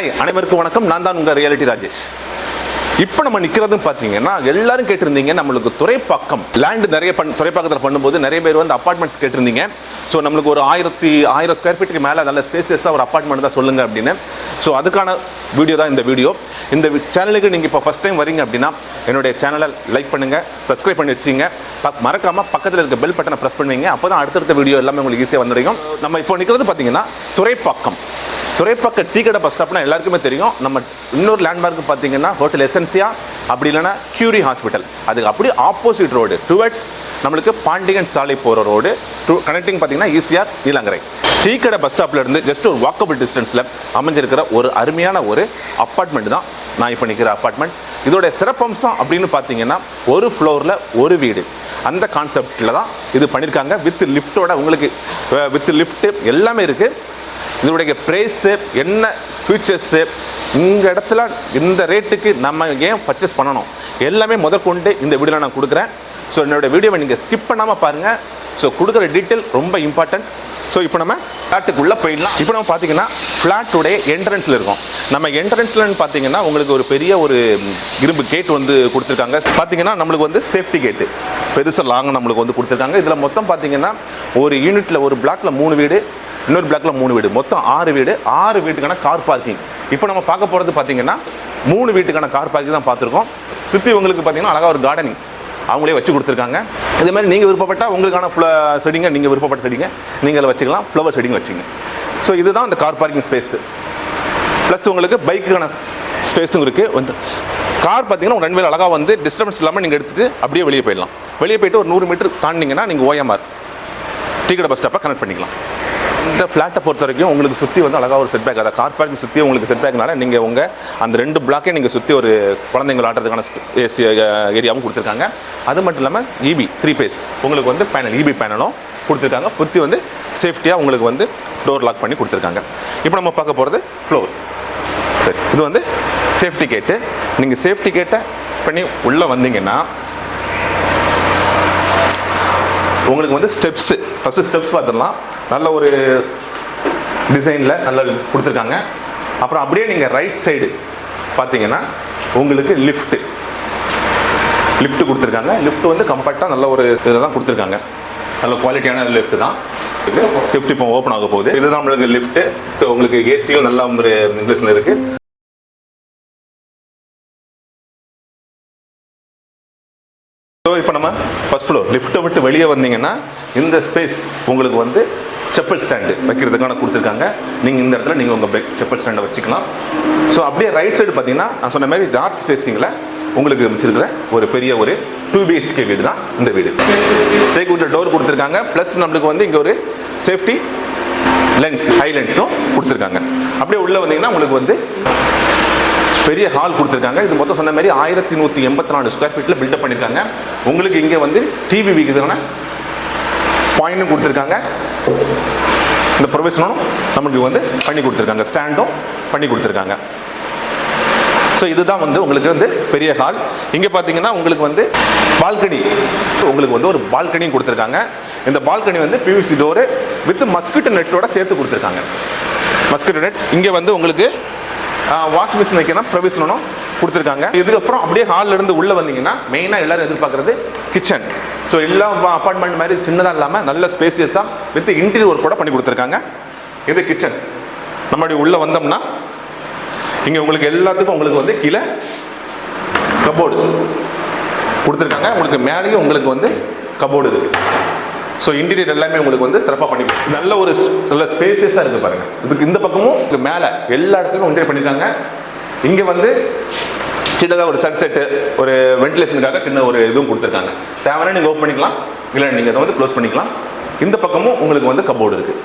Hi அனைவருக்கும் வணக்கம். நான் தான் உங்கள் ரியாலிட்டி ராஜேஷ். இப்போ நம்ம நிற்கிறதுன்னு பார்த்தீங்கன்னா எல்லாரும் கேட்டிருந்தீங்க நம்மளுக்கு துறைப்பாக்கம் லேண்டு நிறைய பண் துறைப்பாக்கத்தில் பண்ணும்போது நிறைய பேர் வந்து அப்பார்ட்மெண்ட்ஸ் கேட்டிருந்தீங்க. ஸோ நம்மளுக்கு ஒரு ஆயிரத்தி ஆயிரம் ஸ்கொயர் ஃபீட்டுக்கு மேலே நல்ல ஸ்பேசியஸாக ஒரு அப்பார்ட்மெண்ட் தான் சொல்லுங்கள் அப்படின்னு. ஸோ அதுக்கான வீடியோ தான் இந்த வீடியோ இந்த சேனலுக்கு நீங்கள் இப்போ ஃபஸ்ட் டைம் வரீங்க அப்படின்னா என்னுடைய சேனலை லைக் பண்ணுங்கள் சப்ஸ்கிரைப் பண்ணி வச்சிங்க மறக்காமல் பக்கத்தில் இருக்க பெல் பட்டனை ப்ரெஸ் பண்ணுவீங்க. அப்போ தான் அடுத்தடுத்த வீடியோ எல்லாமே உங்களுக்கு ஈஸியாக வந்துடும் நம்ம இப்போ நிற்கிறது பார்த்தீங்கன்னா துறைப்பாக்கம். துறைப்பக்க டீ கடை பஸ் ஸ்டாப்னா எல்லாருக்குமே தெரியும். நம்ம இன்னொரு லேண்ட்மார்க் பார்த்தீங்கன்னா ஹோட்டல் எசன்சியா அப்படி இல்லைன்னா கியூரி ஹாஸ்பிட்டல் அதுக்கு அப்படியே ஆப்போசிட் ரோடு டுவர்ட்ஸ் நம்மளுக்கு பாண்டியன் சாலை போகிற ரோடு டு கனெக்டிங் பார்த்தீங்கன்னா ஈஸியாக நீலங்கரை டீ கடை பஸ் ஸ்டாப்லேருந்து ஜஸ்ட் ஒரு வாக்கபிள் டிஸ்டன்ஸில் அமைஞ்சிருக்கிற ஒரு அருமையான ஒரு அப்பார்ட்மெண்ட் தான் நான் இப்போ நிற்கிற அப்பார்ட்மெண்ட் இதோட சிறப்பம்சம் அப்படின்னு பார்த்தீங்கன்னா ஒரு ஃப்ளோரில் ஒரு வீடு. அந்த கான்செப்டில் தான் இது பண்ணியிருக்காங்க வித் லிஃப்ட்டோட உங்களுக்கு வித் லிஃப்ட்டு எல்லாமே இருக்குது இதனுடைய ப்ரைஸு என்ன ஃபியூச்சர்ஸு இந்த இடத்துல இந்த ரேட்டுக்கு நம்ம ஏன் பர்ச்சேஸ் பண்ணணும்? எல்லாமே முதற்கொண்டு இந்த வீடியோவில் நான் கொடுக்குறேன். ஸோ என்னோடய வீடியோவை நீங்கள் ஸ்கிப் பண்ணாமல் பாருங்கள் ஸோ கொடுக்குற டீட்டெயில் ரொம்ப இம்பார்ட்டண்ட் ஸோ இப்போ நம்ம ஃப்ளாட்டுக்குள்ளே போயிடலாம். இப்போ நம்ம பார்த்தீங்கன்னா ஃப்ளாட்டுடைய என்ட்ரன்ஸில் இருக்கும். நம்ம என்ட்ரன்ஸ்லன்னு பார்த்தீங்கன்னா உங்களுக்கு ஒரு பெரிய ஒரு இரும்பு கேட் வந்து கொடுத்துருக்காங்க. பார்த்தீங்கன்னா நம்மளுக்கு வந்து சேஃப்டி கேட்டு பெருசாக லாங் நம்மளுக்கு வந்து கொடுத்துருக்காங்க. இதில் மொத்தம் பார்த்தீங்கன்னா ஒரு யூனிட்டில் ஒரு பிளாக்கில் மூணு வீடு இன்னொரு பிளாக்ல மூணு வீடு. மொத்தம் ஆறு வீடு. ஆறு வீட்டுக்கான கார் பார்க்கிங் இப்போ நம்ம பார்க்க போகிறது பார்த்தீங்கன்னா மூணு வீட்டுக்கான கார் பார்க்கிங் தான் பார்த்துருக்கோம் சுற்றி உங்களுக்கு பார்த்தீங்கன்னா அழகாக ஒரு கார்டனிங் அவங்களே வச்சு கொடுத்துருக்காங்க. இதே மாதிரி நீங்கள் விருப்பப்பட்டால் உங்களுக்கான ஃப்ள செடிங்க நீங்கள் விருப்பப்பட்ட செடிங்க நீங்கள் அதில் வச்சுக்கலாம் ஃப்ளவர் செடிங்க வச்சுங்க. ஸோ இதுதான் அந்த கார் பார்க்கிங் ஸ்பேஸு ப்ளஸ் உங்களுக்கு பைக்குக்கான ஸ்பேஸும் இருக்குது வந்து கார் பார்த்தீங்கன்னா உங்கள் ரெண்டு அழகாக வந்து டிஸ்டர்பன்ஸ் இல்லாமல் நீங்கள் எடுத்துகிட்டு அப்படியே வெளியே போயிடலாம். வெளியே போயிட்டு ஒரு நூறு மீட்டர் தாண்டிங்கன்னா நீங்கள் ஓஎம்ஆர் டீக்கடை பஸ் ஸ்டாப்பை கனெக்ட் பண்ணிக்கலாம். இந்த ஃப்ளாட்டை பொறுத்த வரைக்கும் உங்களுக்கு சுற்றி வந்து அழகாக ஒரு செட் பேக் அதை கார் பார்க்கிங் சுற்றி உங்களுக்கு செட் பேக்னால நீங்கள் உங்கள் அந்த ரெண்டு பிளாக்கே நீங்கள் சுற்றி ஒரு குழந்தைங்க ஆட்டுறதுக்கான ஏரியாவும் கொடுத்துருக்காங்க. அது மட்டும் இல்லாமல் இபி த்ரீ பேஸ் உங்களுக்கு வந்து பேனல் இபி பேனலும் கொடுத்துருக்காங்க. சுற்றி வந்து சேஃப்டியாக உங்களுக்கு வந்து டோர் லாக் பண்ணி கொடுத்துருக்காங்க. இப்போ நம்ம பார்க்க போகிறது ஃப்ளோர் சரி இது வந்து சேஃப்டி கேட்டு நீங்கள் சேஃப்டி கேட்டை பண்ணி உள்ளே வந்தீங்கன்னா உங்களுக்கு வந்து ஸ்டெப்ஸு ஃபஸ்ட்டு ஸ்டெப்ஸ் பார்த்துடலாம். நல்ல ஒரு டிசைனில் நல்ல கொடுத்துருக்காங்க. அப்புறம் அப்படியே நீங்கள் ரைட் சைடு பார்த்தீங்கன்னா உங்களுக்கு லிஃப்ட்டு லிஃப்ட் கொடுத்துருக்காங்க. லிஃப்ட் வந்து கம்ஃபர்ட்டாக நல்ல ஒரு இதை தான் கொடுத்துருக்காங்க. நல்ல குவாலிட்டியான லிஃப்ட் தான். லிஃப்ட் இப்போ ஓப்பன் ஆக போகுது. இதுதான் நம்மளுக்கு லிஃப்ட்டு ஸோ உங்களுக்கு ஏசியும் நல்லா ஒரு இங்கிலீஷில் இருக்குது ஸோ இப்போ நம்ம ஃப்ளோர் லிஃப்ட்டை விட்டு வெளியே வந்தீங்கன்னா இந்த ஸ்பேஸ் உங்களுக்கு வந்து செப்பல் ஸ்டாண்டு வைக்கிறதுக்கான கொடுத்துருக்காங்க. நீங்கள் இந்த இடத்துல நீங்கள் உங்கள் செப்பல் ஸ்டாண்டை வச்சுக்கலாம். ஸோ அப்படியே ரைட் சைடு பார்த்தீங்கன்னா நான் சொன்ன மாதிரி நார்த் ஃபேஸிங்கில் உங்களுக்கு வச்சிருக்கிற ஒரு பெரிய ஒரு டூ பிஹெச்கே வீடு தான் இந்த வீடு. டேக் விட்ட டோர் கொடுத்துருக்காங்க. ப்ளஸ் நம்மளுக்கு வந்து இங்கே ஒரு சேஃப்டி லென்ஸ் ஹை லென்ஸும் கொடுத்துருக்காங்க. அப்படியே உள்ளே வந்தீங்கன்னா உங்களுக்கு வந்து பெரிய ஹால் கொடுத்துருக்காங்க. இது மொத்தம் சொன்ன மாதிரி ஆயிரத்தி நூற்றி எண்பத்தி நாலு ஸ்கொயர் ஃபீட்டில் பில்டப் பண்ணியிருக்காங்க உங்களுக்கு இங்கே வந்து டிவி விகிதான பாயிண்ட்டும் கொடுத்துருக்காங்க. இந்த ப்ரொவிஷனும் நம்மளுக்கு வந்து பண்ணி கொடுத்துருக்காங்க. ஸ்டாண்டும் பண்ணி கொடுத்துருக்காங்க. ஸோ இதுதான் வந்து உங்களுக்கு வந்து பெரிய ஹால் இங்கே பார்த்தீங்கன்னா உங்களுக்கு வந்து பால்கனி உங்களுக்கு வந்து ஒரு பால்கனியும் கொடுத்துருக்காங்க. இந்த பால்கனி வந்து பிவிசி டோரு வித் மஸ்கிட்டோ நெட்டோட சேர்த்து கொடுத்துருக்காங்க. மஸ்கிட்டோ நெட் இங்கே வந்து உங்களுக்கு வாஷ் மிஷின் வைக்கணும் ப்ரொவிஷனும் கொடுத்துருக்காங்க. இதுக்கப்புறம் அப்படியே ஹாலில் இருந்து உள்ளே வந்தீங்கன்னா மெயினாக எல்லாரும் எதிர்பார்க்குறது கிச்சன் ஸோ எல்லா அப்பார்ட்மெண்ட் மாதிரி சின்னதாக இல்லாமல் நல்ல ஸ்பேசியஸ் தான் வித் இன்டீரியர் ஒர்க் கூட பண்ணி கொடுத்துருக்காங்க. இது கிச்சன் நம்ம அப்படி உள்ளே வந்தோம்னா இங்கே உங்களுக்கு எல்லாத்துக்கும் உங்களுக்கு வந்து கீழே கபோர்டு கொடுத்துருக்காங்க. உங்களுக்கு மேலேயும் உங்களுக்கு வந்து கபோர்டு இருக்குது ஸோ இன்டீரியர் எல்லாமே உங்களுக்கு வந்து சிறப்பாக பண்ணி நல்ல ஒரு நல்ல ஸ்பேசியஸாக இருக்குது பாருங்கள் இதுக்கு இந்த பக்கமும் இங்க மேலே எல்லா இடத்துலையும் இன்டீரியர் பண்ணியிருக்காங்க இங்கே வந்து சின்னதாக ஒரு சன்செட்டு ஒரு வென்டிலேஷனுக்காக சின்ன ஒரு இதுவும் கொடுத்துருக்காங்க. தேவையான நீங்கள் ஓப்பன் பண்ணிக்கலாம். இல்லை நீங்கள் அதை வந்து க்ளோஸ் பண்ணிக்கலாம். இந்த பக்கமும் உங்களுக்கு வந்து கபோர்டு இருக்குது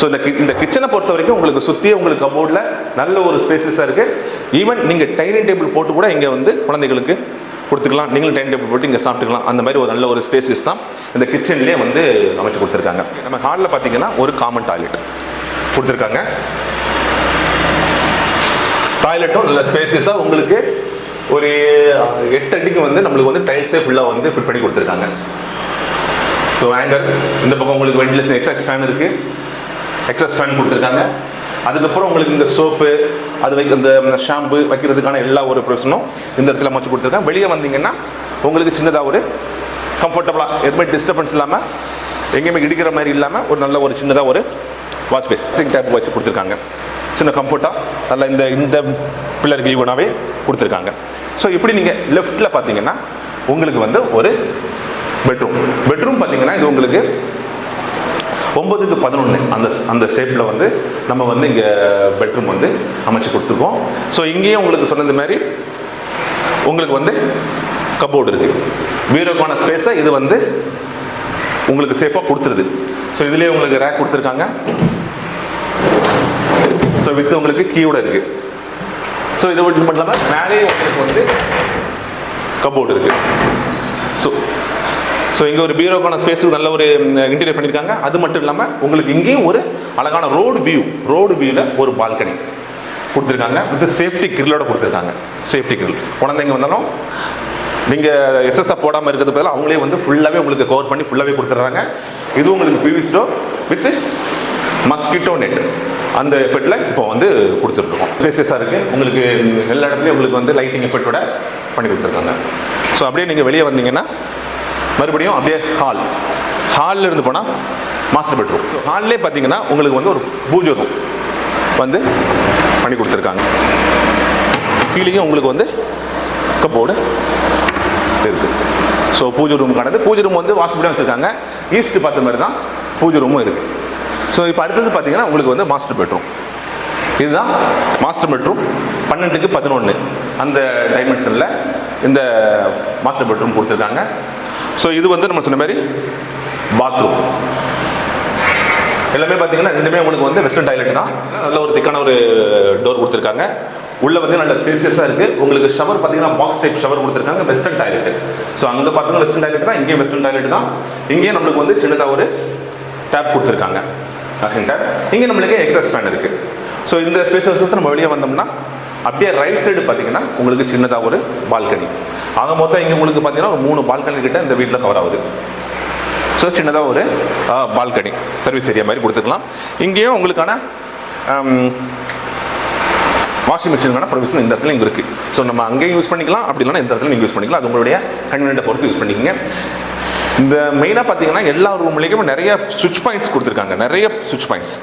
ஸோ இந்த கி இந்த கிச்சனை பொறுத்த வரைக்கும் உங்களுக்கு சுற்றியே உங்களுக்கு கபோர்டில் நல்ல ஒரு ஸ்பேசஸாக இருக்குது ஈவன் நீங்கள் டைனிங் டேபிள் போட்டு கூட இங்கே வந்து குழந்தைகளுக்கு கொடுத்துக்கலாம். நீங்களும் டைம் டேபிள் போட்டு இங்கே சாப்பிட்டுக்கலாம். அந்த மாதிரி ஒரு நல்ல ஒரு ஸ்பேசஸ் தான் இந்த கிச்சன்லேயே வந்து அமைச்சு கொடுத்துருக்காங்க. நம்ம ஹாலில் பார்த்தீங்கன்னா ஒரு காமன் டாய்லெட் கொடுத்துருக்காங்க. டாய்லெட்டும் நல்ல ஸ்பேசியஸாக உங்களுக்கு ஒரு எட்டு அடிக்கு வந்து நம்மளுக்கு வந்து டைல்ஸே ஃபுல்லாக வந்து ஃபிட் பண்ணி கொடுத்துருக்காங்க. ஸோ ஆங்கர் இந்த பக்கம் உங்களுக்கு வெண்டிலேஷன் எக்ஸாக்ட் ஃபேன் இருக்குது எக்ஸாஸ்ட் ஃபேன் கொடுத்துருக்காங்க. அதுக்கப்புறம் உங்களுக்கு இந்த சோப்பு அது வைக்க இந்த ஷாம்பு வைக்கிறதுக்கான எல்லா ஒரு ப்ரொவிஷனும் இந்த இடத்துல அமைச்சு கொடுத்துருக்கேன். வெளியே வந்தீங்கன்னா உங்களுக்கு சின்னதாக ஒரு கம்ஃபர்டபுளாக எதுவுமே டிஸ்டர்பன்ஸ் இல்லாமல் எங்கேயுமே இடிக்கிற மாதிரி இல்லாமல் ஒரு நல்ல ஒரு சின்னதாக ஒரு வாஷ் ஸ்பேஸ் சிங் டேப் வச்சு கொடுத்துருக்காங்க. சின்ன கம்ஃபர்ட்டாக நல்லா இந்த இந்த பிள்ளைக்கு ஈவனாகவே கொடுத்துருக்காங்க. ஸோ இப்படி நீங்கள் லெஃப்ட்டில் பார்த்தீங்கன்னா உங்களுக்கு வந்து ஒரு பெட்ரூம் பெட்ரூம் பார்த்தீங்கன்னா இது உங்களுக்கு ஒம்பதுக்கு பதினொன்று அந்த அந்த ஷேப்பில் வந்து நம்ம வந்து இங்கே பெட்ரூம் வந்து அமைச்சு கொடுத்துருக்கோம். ஸோ இங்கேயும் உங்களுக்கு சொன்னது மாதிரி உங்களுக்கு வந்து கபோர்டு இருக்குது வீரோக்கான ஸ்பேஸை இது வந்து உங்களுக்கு சேஃபாக கொடுத்துருது. ஸோ இதுலேயே உங்களுக்கு ரேக் கொடுத்துருக்காங்க. ஸோ வித் உங்களுக்கு கீயோட இருக்குது ஸோ இது மட்டும் இல்லாமல் மேலேயே உங்களுக்கு வந்து கபோர்டு இருக்குது ஸோ ஸோ இங்கே ஒரு பீரோக்கான ஸ்பேஸுக்கு நல்ல ஒரு இன்டீரியர் பண்ணியிருக்காங்க அது மட்டும் இல்லாமல் உங்களுக்கு இங்கேயும் ஒரு அழகான ரோடு வியூ ரோடு வியூவில் ஒரு பால்கனி கொடுத்துருக்காங்க. வித் சேஃப்டி கிரில்லோட கொடுத்துருக்காங்க. சேஃப்டி கிரில் குழந்தைங்க வந்தாலும் நீங்கள் எஸ்எஸ்எஃப் போடாமல் இருக்கிறது பதிலாக அவங்களே வந்து ஃபுல்லாகவே உங்களுக்கு கவர் பண்ணி ஃபுல்லாகவே கொடுத்துட்றாங்க. இது உங்களுக்கு PVC door with mosquito net அந்த எஃபெக்டில் இப்போ வந்து கொடுத்துட்ருக்கோம் ஸ்பேசியஸாக இருக்குது உங்களுக்கு எல்லா இடத்துலையும் உங்களுக்கு வந்து லைட்டிங் எஃபெக்டோட பண்ணி கொடுத்துருக்காங்க. ஸோ அப்படியே நீங்கள் வெளியே வந்தீங்கன்னா மறுபடியும் அப்படியே ஹால் ஹாலில் இருந்து போனால் மாஸ்டர் பெட்ரூம் ஸோ ஹால்லே பார்த்தீங்கன்னா உங்களுக்கு வந்து ஒரு பூஜை ரூம் வந்து பண்ணி கொடுத்துருக்காங்க. கீழேயும் உங்களுக்கு வந்து கப்போர்டு இருக்குது ஸோ பூஜை ரூமுக்கானது பூஜை ரூம் வந்து வாஸ்துபடியாக வச்சுருக்காங்க. ஈஸ்ட் பார்த்த மாதிரி தான் பூஜை ரூமும் இருக்குது ஸோ இப்போ அடுத்தது பார்த்தீங்கன்னா உங்களுக்கு வந்து மாஸ்டர் பெட்ரூம் இதுதான் மாஸ்டர் பெட்ரூம் பன்னெண்டுக்கு பதினொன்று அந்த டைமென்ஷனில் இந்த மாஸ்டர் பெட்ரூம் கொடுத்துருக்காங்க. ஸோ இது வந்து நம்ம சொன்ன மாதிரி பாத்ரூம் எல்லாமே பார்த்தீங்கன்னா ரெண்டுமே உங்களுக்கு வந்து வெஸ்டர்ன் டாய்லெட் தான். நல்ல ஒரு திக்கான ஒரு டோர் கொடுத்துருக்காங்க. உள்ளே வந்து நல்ல ஸ்பேசியஸாக இருக்குது உங்களுக்கு ஷவர் பார்த்தீங்கன்னா பாக்ஸ் டைப் ஷவர் கொடுத்துருக்காங்க வெஸ்டர்ன் டாய்லெட் ஸோ அங்கே பார்த்தீங்கன்னா வெஸ்டர்ன் டாய்லெட் தான் இங்கேயும் வெஸ்டர்ன் டாய்லெட் தான். இங்கேயும் நம்மளுக்கு வந்து சின்னதாக ஒரு டேப் கொடுத்துருக்காங்க. வாஷிங் டேப் இங்கே நம்மளுக்கு எக்ஸஸ் ஃபேன் இருக்குது ஸோ இந்த ஸ்பேசஸ் வந்து நம்ம வெளியே வந்தோம்னா அப்படியே ரைட் சைடு பார்த்தீங்கன்னா உங்களுக்கு சின்னதாக ஒரு பால்கனி ஆக மொத்தம் இங்கே உங்களுக்கு பார்த்தீங்கன்னா ஒரு மூணு பால்கனி கிட்ட இந்த வீட்டில் கவர் ஆகுது. ஸோ சின்னதாக ஒரு பால்கனி சர்வீஸ் ஏரியா மாதிரி கொடுத்துக்கலாம். இங்கேயும் உங்களுக்கான வாஷிங் மிஷினுக்கான ப்ரொவிஷன் இந்த இடத்துல இங்கே இருக்குது ஸோ நம்ம அங்கேயும் யூஸ் பண்ணிக்கலாம். அப்படி இல்லைனா இந்த இடத்துல நீங்கள் யூஸ் பண்ணிக்கலாம். அது உங்களுடைய கன்வீனியண்ட்டை பொறுத்து யூஸ் பண்ணிக்கங்க. இந்த மெயினாக பார்த்தீங்கன்னா எல்லா ரூம்லேயும் நிறைய சுவிட்ச் பாயிண்ட்ஸ் கொடுத்துருக்காங்க. நிறைய சுவிட்ச் பாயிண்ட்ஸ்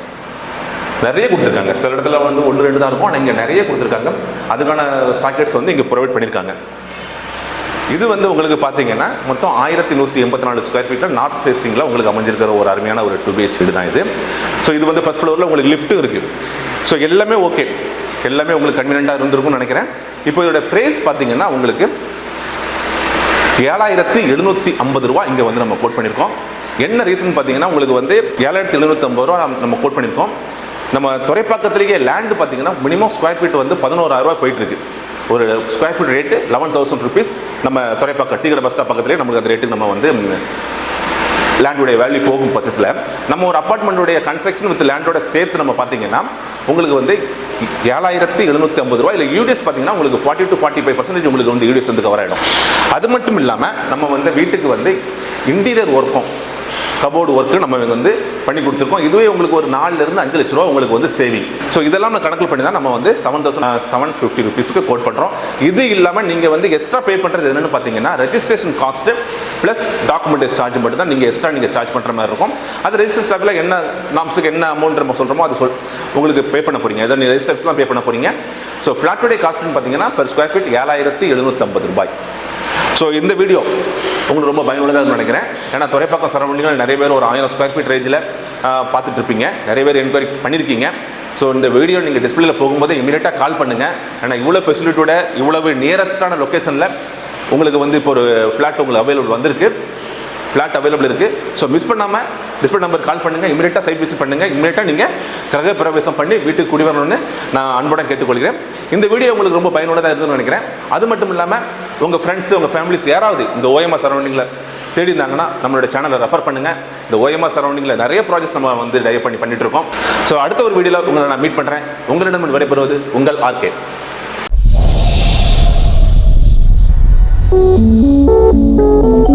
நிறைய கொடுத்துருக்காங்க. சில இடத்துல வந்து ஒன்று ரெண்டு தான் இருக்கும். ஆனால் இங்கே நிறைய கொடுத்துருக்காங்க. அதுக்கான சாக்கெட்ஸ் வந்து இங்கே ப்ரொவைட் பண்ணியிருக்காங்க. இது வந்து உங்களுக்கு பார்த்தீங்கன்னா மொத்தம் ஆயிரத்தி நூற்றி எண்பத்தி நாலு ஸ்கொயர் ஃபீட்டில் நார்த் ஃபேஸிங்கில் உங்களுக்கு அமைஞ்சிருக்கிற ஒரு அருமையான ஒரு டூ பிஹெச் வீடு தான் இது. ஸோ இது வந்து ஃபஸ்ட் ஃப்ளோரில் உங்களுக்கு லிஃப்ட்டும் இருக்குது ஸோ எல்லாமே ஓகே எல்லாமே உங்களுக்கு கன்வீனியண்ட்டாக இருந்திருக்கும்னு நினைக்கிறேன். இப்போ இதோட ப்ரைஸ் பார்த்தீங்கன்னா உங்களுக்கு ஏழாயிரத்தி எழுநூற்றி ஐம்பது ரூபா இங்கே வந்து நம்ம கோட் பண்ணியிருக்கோம். என்ன ரீசன் பார்த்தீங்கன்னா உங்களுக்கு வந்து ஏழாயிரத்தி எழுநூற்றி ஐம்பது ரூபா நம்ம கோட் பண்ணியிருக்கோம். நம்ம துறைப்பாக்கத்திலேயே லேண்டு பார்த்தீங்கன்னா மினிமம் ஸ்கொயர் ஃபீட் வந்து பதினோராயிரம் போயிட்டுருக்கு. போயிட்டு ஒரு square feet rate eleven thousand rupees நம்ம துறைப்பாக்கம் டீக்கடை பஸ் ஸ்டாப் பக்கத்துலேயே நமக்கு அந்த ரேட்டுக்கு நம்ம வந்து லேண்டுடைய வேல்யூ போகும் பட்சத்தில் நம்ம ஒரு அப்பார்ட்மெண்ட்டுடைய கன்ஸ்ட்ரக்ஷன் வித் லேண்டோட சேர்த்து நம்ம பார்த்தீங்கன்னா உங்களுக்கு வந்து ஏழாயிரத்தி எழுநூற்றி ஐம்பது ரூபா இல்லை யூடிஎஸ் பார்த்தீங்கன்னா உங்களுக்கு forty to forty five percentage உங்களுக்கு வந்து யூடிஎஸ் வந்து கவர் ஆகிடும் அது மட்டும் இல்லாமல் நம்ம வந்து வீட்டுக்கு வந்து இன்டீரியர் ஒர்க்கும் கபோர்டு ஒர்க்கு நம்ம வந்து பண்ணி கொடுத்துருக்கோம். இதுவே உங்களுக்கு ஒரு நாலுலேருந்து அஞ்சு லட்ச ரூபா உங்களுக்கு வந்து சேவிங் ஸோ இதெல்லாம் நம்ம கணக்கு பண்ணி தான் நம்ம வந்து செவன் தௌசண்ட் செவன் ஃபிஃப்டி ருபீஸ்க்கு கோட் பண்ணுறோம் இது இல்லாமல் நீங்கள் வந்து எக்ஸ்ட்ரா பே பண்ணுறது என்னென்னு பார்த்தீங்கன்னா registration cost plus documentation charge மட்டும் தான் நீங்கள் எக்ஸ்ட்ரா நீங்கள் சார்ஜ் பண்ணுற மாதிரி இருக்கும். அது ரெஜிஸ்டர் ஸ்டாப்பில் என்ன நாம்ஸுக்கு என்ன அமௌண்ட் நம்ம சொல்கிறோமோ அது சொல் உங்களுக்கு பே பண்ண போகிறீங்க இதை நீங்கள் ரெஜிஸ்டர்ஸ்லாம் பே பண்ண போகிறீங்க ஸோ ஃப்ளாட்டுடைய காஸ்ட்னு பார்த்தீங்கன்னா பர் ஸ்கொயர் ஃபீட் ஏழாயிரத்தி எழுநூற்றம்பது ரூபாய். ஸோ இந்த வீடியோ உங்களுக்கு ரொம்ப பயனுள்ளதாக நினைக்கிறேன். ஏன்னா துறைப்பாக்கம் சரௌண்டிங்கில் நிறைய பேர் ஒரு ஆயிரம் ஸ்கொயர் ஃபீட் ரேஞ்சில் பார்த்துட்டு இருப்பீங்க. நிறைய பேர் என்கொயரி பண்ணியிருக்கீங்க ஸோ இந்த வீடியோ நீங்கள் டிஸ்பிளேல போகும்போது இமீடியட்டாக கால் பண்ணுங்கள் ஏன்னா இவ்வளோ ஃபெசிலிட்டியோட இவ்வளவு நியரஸ்டான லொக்கேஷனில் உங்களுக்கு வந்து இப்போ ஒரு ஃப்ளாட் உங்களுக்கு அவைலபிள் வந்திருக்கு. ஃப்ளாட் அவைலபிள் இருக்குது ஸோ மிஸ் பண்ணாமல் டிஸ்பிளே நம்பர் கால் பண்ணுங்கள் இமீடியட்டாக சைட் விசிட் பண்ணுங்கள் இமீடியட்டாக நீங்கள் கிரக பிரவேசம் பண்ணி வீட்டுக்கு குடி வரணும்னு நான் அன்புடன் கேட்டுக்கொள்கிறேன். இந்த வீடியோ உங்களுக்கு ரொம்ப பயனுள்ளதாக இருக்குன்னு நினைக்கிறேன். அது மட்டும் இல்லாமல் உங்கள் ஃப்ரெண்ட்ஸ் உங்கள் ஃபேமிலிஸ் யாராவது இந்த ஓஎம்ஆர் சரௌண்டிங்கில் தேடி இருந்தாங்கன்னா நம்மளோட சேனலை ரெஃபர் பண்ணுங்கள் இந்த ஓஎம்ஆர் சரௌண்டிங்கில் நிறைய ப்ராஜெக்ட்ஸ் நம்ம வந்து டைவ் பண்ணி பண்ணிட்டு இருக்கோம் ஸோ அடுத்த ஒரு வீடியோவில் உங்களை நான் மீட் பண்ணுறேன் உங்களிடம் விடைபெறுவது உங்கள் ஆர்கே Thank you.